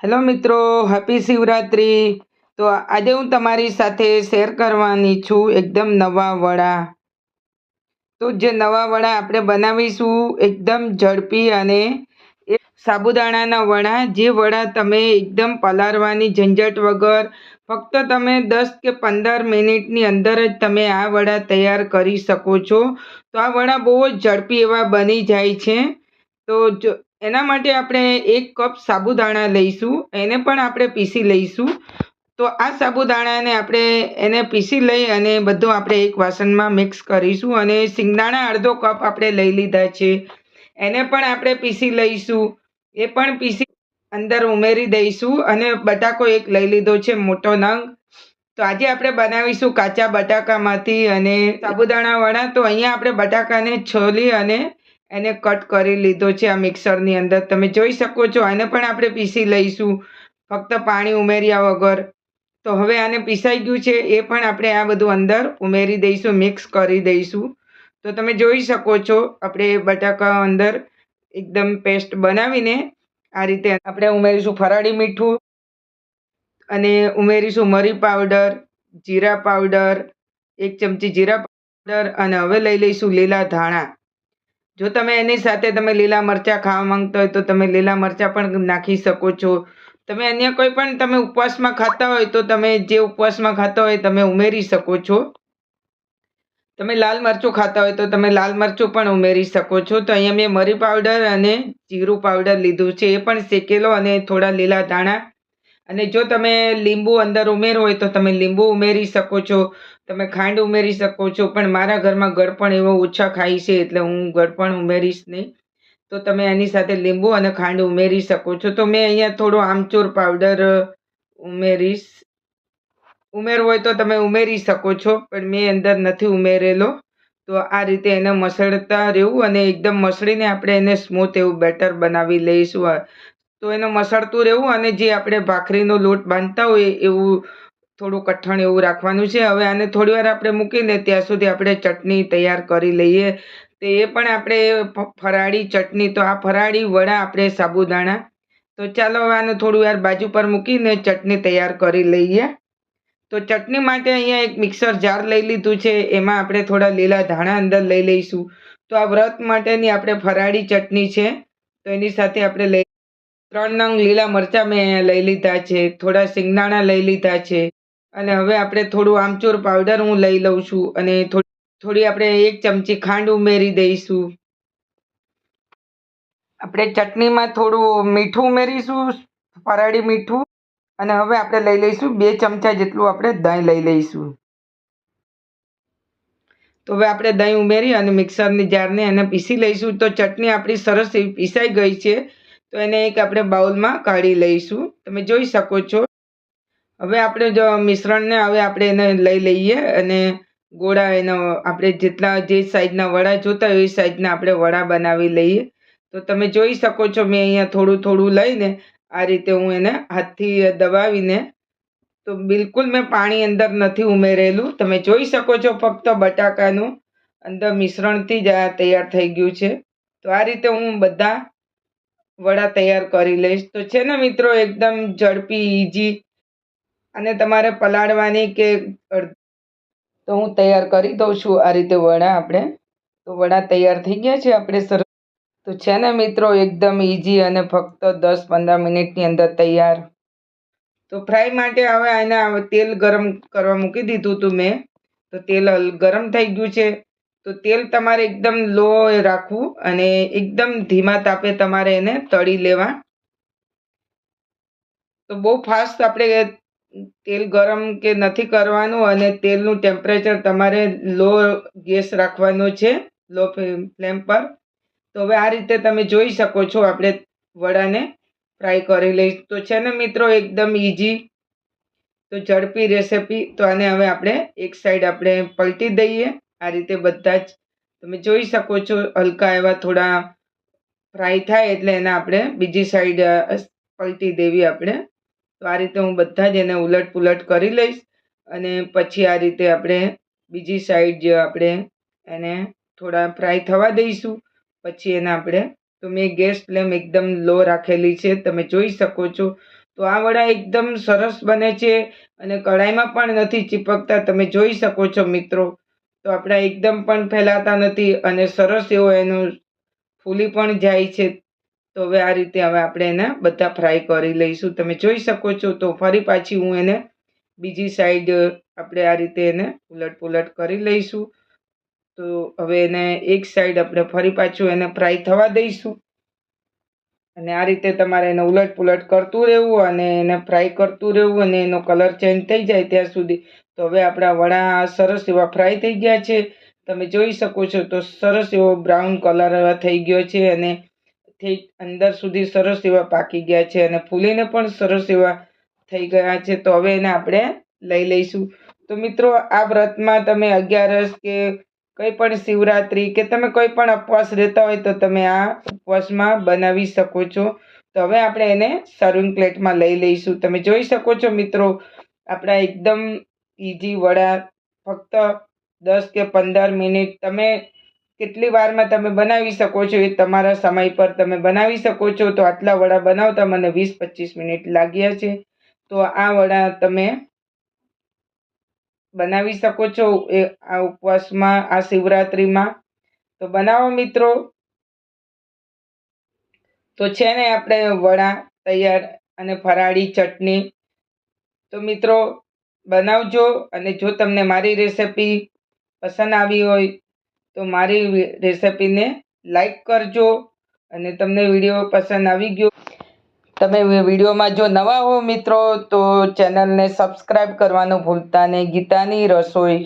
Hello મિત્રો, happy Shivratri. તો આજે હું તમારી સાથે શેર કરવાની છું એકદમ નવા વડા. તો જે નવા વડા આપણે બનાવીશું એકદમ ઝડપી અને એ સાબુદાણાના વડા. જે વડા તમે એકદમ પલાળવાની ઝંઝટ વગર ફક્ત તમે દસ કે પંદર મિનિટની અંદર જ તમે આ વડા તૈયાર કરી શકો છો. તો આ વડા બહુ જ ઝડપી એવા બની જાય છે. તો એના માટે આપણે એક કપ સાબુદાણા લઈશું, એને પણ આપણે પીસી લઈશું. તો આ સાબુદાણાને આપણે એને પીસી લઈ અને બધું આપણે એક વાસણમાં મિક્સ કરીશું અને સિંગદાણા અડધો કપ આપણે લઈ લીધા છે. એને પણ આપણે પીસી લઈશું. એ પણ પીસી અંદર ઉમેરી દઈશું અને બટાકો એક લઈ લીધો છે મોટો નંગ. તો આજે આપણે બનાવીશું કાચા બટાકામાંથી અને સાબુદાણા વડા તો અહીંયા આપણે બટાકાને છોલી અને એને કટ કરી લીધો છે આ મિક્સરની અંદર. તમે જોઈ શકો છો, આને પણ આપણે પીસી લઈશું. ફક્ત પાણી ઉમેર્યા વગર. તો હવે આને પીસાઈ ગયું છે, એ પણ આપણે આ બધું અંદર ઉમેરી દઈશું મિક્સ કરી દઈશું. તો તમે જોઈ શકો છો, આપણે બટાકા અંદર એકદમ પેસ્ટ બનાવીને આ રીતે આપણે ઉમેરીશું ફરાળી મીઠું અને ઉમેરીશું મરી પાવડર જીરા પાવડર એક ચમચી જીરા પાવડર અને હવે લઈ લઈશું લીલા ધાણા. જો તમે એની સાથે તમે લીલા મરચાં ખાવા માંગતા હોય તો તમે લીલા મરચાં પણ નાખી શકો છો. તમે અન્ય કોઈ પણ તમે ઉપવાસમાં ખાતા હોય તો તમે જે ઉપવાસમાં ખાતા હોય તમે ઉમેરી શકો છો. તમે લાલ મરચું ખાતા હોય તો તમે લાલ મરચું પણ ઉમેરી શકો છો. તો અહીંયા મેં મરી પાવડર અને જીરું પાવડર લીધું છે. એ પણ શેકેલો અને થોડા લીલા ધાણા અને જો તમે લીંબુ અંદર ઉમેરો હોય તો તમે લીંબુ ઉમેરી શકો છો, તમે ખાંડ ઉમેરી શકો છો, પણ મારા ઘરમાં ગળપણ એવો ઓછા ખાય છે એટલે હું ગળપણ ઉમેરીશ નહીં. તો તમે એની સાથે લીંબુ અને ખાંડ ઉમેરી શકો છો. તો મેં અહીંયા થોડો આમચૂર પાવડર ઉમેરીશ. ઉમેરવો હોય તો તમે ઉમેરી શકો છો, પણ મેં અંદર નથી ઉમેરેલો. તો આ રીતે એને મસળતા રહેવું અને એકદમ મસળીને આપણે એને સ્મૂથ એવું બેટર બનાવી લઈશું. તો એને મસળતું રહેવું અને જે આપણે ભાખરીનો લોટ બાંધતા હોય એવું થોડું કઠણ એવું રાખવાનું છે. હવે આને થોડી વાર આપણે મૂકીને ત્યાં સુધી આપણે ચટણી તૈયાર કરી લઈએ. તો એ પણ આપણે ફરાળી ચટણી, તો આ ફરાળી વડા આપણે સાબુદાણા. તો ચાલો હવે આને થોડી વાર બાજુ પર મૂકીને ચટણી તૈયાર કરી લઈએ. તો ચટણી માટે અહીંયા એક મિક્સર જાર લઈ લીધું છે. એમાં આપણે થોડા લીલા ધાણા અંદર લઈ લઈશું. તો આ વ્રત માટેની આપણે ફરાળી ચટણી છે. તો એની સાથે આપણે લઈ ત્રણ નંગ લીલા મરચાં મેં લઈ લીધા છે, થોડા સિંગદાણા લઈ લીધા છે અને હવે આપણે થોડું આમચૂર પાવડર હું લઈ લઉં છું અને થોડી આપણે એક ચમચી ખાંડ ઉમેરી દઈશું. આપણે ચટણીમાં થોડું મીઠું ઉમેરીશું, ફરાળી મીઠું અને હવે આપણે લઈ લઈશું બે ચમચા જેટલું આપણે દહીં લઈ લઈશું. તો હવે આપણે દહીં ઉમેરી અને મિક્સરની જારને એને પીસી લઈશું. તો ચટણી આપણી સરસ પીસાઈ ગઈ છે. તો એને એક આપણે બાઉલમાં કાઢી લઈશું. તમે જોઈ શકો છો. હવે આપણે જો મિશ્રણને હવે આપણે એને લઈ લઈએ અને ગોળા એનો આપણે જેટલા જે સાઈઝના વડા જોતા હોય એ સાઈઝના આપણે વડા બનાવી લઈએ. તો તમે જોઈ શકો છો મેં અહીંયા થોડું થોડું લઈને આ રીતે હું એને હાથથી દબાવીને તો બિલકુલ મેં પાણી અંદર નથી ઉમેરેલું. તમે જોઈ શકો છો ફક્ત બટાકાનું અંદર મિશ્રણથી જ આ તૈયાર થઈ ગયું છે. તો આ રીતે હું બધા વડા તૈયાર કરી લઈશ. તો છે ને મિત્રો, એકદમ ઝડપી ઈજી અને તમારે પલાળવાની કે તો હું તૈયાર કરી દઉં છું આ રીતે વડા આપણે. તો વડા તૈયાર થઈ ગયા છે આપણે સરસ તો છે ને મિત્રો, એકદમ ઈજી અને ફક્ત દસ પંદર મિનિટની અંદર તૈયાર. તો ફ્રાય માટે હવે એને તેલ ગરમ કરવા મૂકી દીધું હતું મેં. તો તેલ ગરમ થઈ ગયું છે. તો તેલ તમારે એકદમ લો રાખવું અને એકદમ ધીમા તાપે તમારે એને તળી લેવા. તો બહુ ફાસ્ટ આપણે તેલ ગરમ કે નથી કરવાનું અને તેલનું ટેમ્પરેચર તમારે લો ગેસ રાખવાનો છે, લો ફ્લેમ પર. તો હવે આ રીતે તમે જોઈ શકો છો આપણે વડાને ફ્રાય કરી લઈશ તો છે ને મિત્રો એકદમ ઇઝી તો ઝડપી રેસીપી તો આને હવે આપણે એક સાઈડ આપણે પલટી દઈએ. આ રીતે બધા જ તમે જોઈ શકો છો, હલકા એવા થોડા ફ્રાય થાય એટલે એને આપણે બીજી સાઈડ પલટી દેવી આપણે. તો આ રીતે હું બધા જ એને ઉલટ પુલટ કરી લઈશ અને પછી આ રીતે આપણે બીજી સાઈડ જે આપણે એને થોડા ફ્રાય થવા દઈશું. પછી એને આપણે, તો મેં ગેસ ફ્લેમ એકદમ લો રાખેલી છે, તમે જોઈ શકો છો. તો આ વડા એકદમ સરસ બને છે અને કઢાઈમાં પણ નથી ચીપકતા, તમે જોઈ શકો છો મિત્રો. તો આપણા એકદમ પણ ફેલાતા નથી અને સરસ એવો એનો ફૂલી પણ જાય છે. તો હવે આ રીતે હવે આપણે એને બધા ફ્રાય કરી લઈશું. તમે જોઈ શકો છો તો ફરી પાછી હું એને બીજી સાઈડ આપણે આ રીતે એને ઉલટ પુલટ કરી લઈશું. તો હવે એને એક સાઈડ આપણે ફરી પાછું એને ફ્રાય થવા દઈશું. અને આ રીતે તમારે એને ઉલટ પુલટ કરતું રહેવું અને એને ફ્રાય કરતું રહેવું અને એનો કલર ચેન્જ થઈ જાય ત્યાં સુધી. તો હવે આપણા વડા સરસ એવા ફ્રાય થઈ ગયા છે. તમે જોઈ શકો છો તો સરસ એવો બ્રાઉન કલર થઈ ગયો છે અને થઈ અંદર સુધી સરસ એવા પાકી ગયા છે અને ફૂલીને પણ સરસ એવા થઈ ગયા છે. તો હવે એને આપણે લઈ લઈશું. તો મિત્રો, આ વ્રતમાં તમે અગિયારસ કે કંઈ પણ શિવરાત્રિ કે તમે કોઈ પણ ઉપવાસ રહેતા હોય તો તમે આ ઉપવાસમાં બનાવી શકો છો. તો હવે આપણે એને સર્વિંગ પ્લેટમાં લઈ લઈશું. તમે જોઈ શકો છો મિત્રો, આપણા એકદમ ઇઝી વડા, ફક્ત દસ કે પંદર મિનિટ તમે કેટલી વારમાં તમે બનાવી શકો છો એ તમારા સમય પર તમે બનાવી શકો છો. તો આટલા વડા બનાવતા મને વીસ પચીસ મિનિટ લાગ્યા છે. તો આ વડા તમે બનાવી શકો છો, એ આ ઉપવાસમાં, આ શિવરાત્રિમાં. તો બનાવો મિત્રો. તો છે ને આપણે વડા તૈયાર અને ફરાળી ચટણી. તો મિત્રો, બનાવજો અને જો તમને મારી રેસિપી પસંદ આવી હોય, તો મારી રેસિપીને લાઈક કરજો અને તમને વીડિયો પસંદ આવી ગયો. તમે વિડીયોમાં જો નવા હો મિત્રો તો ચેનલને સબસ્ક્રાઈબ કરવાનું ભૂલતા નહીં. ગીતાની રસોઈ.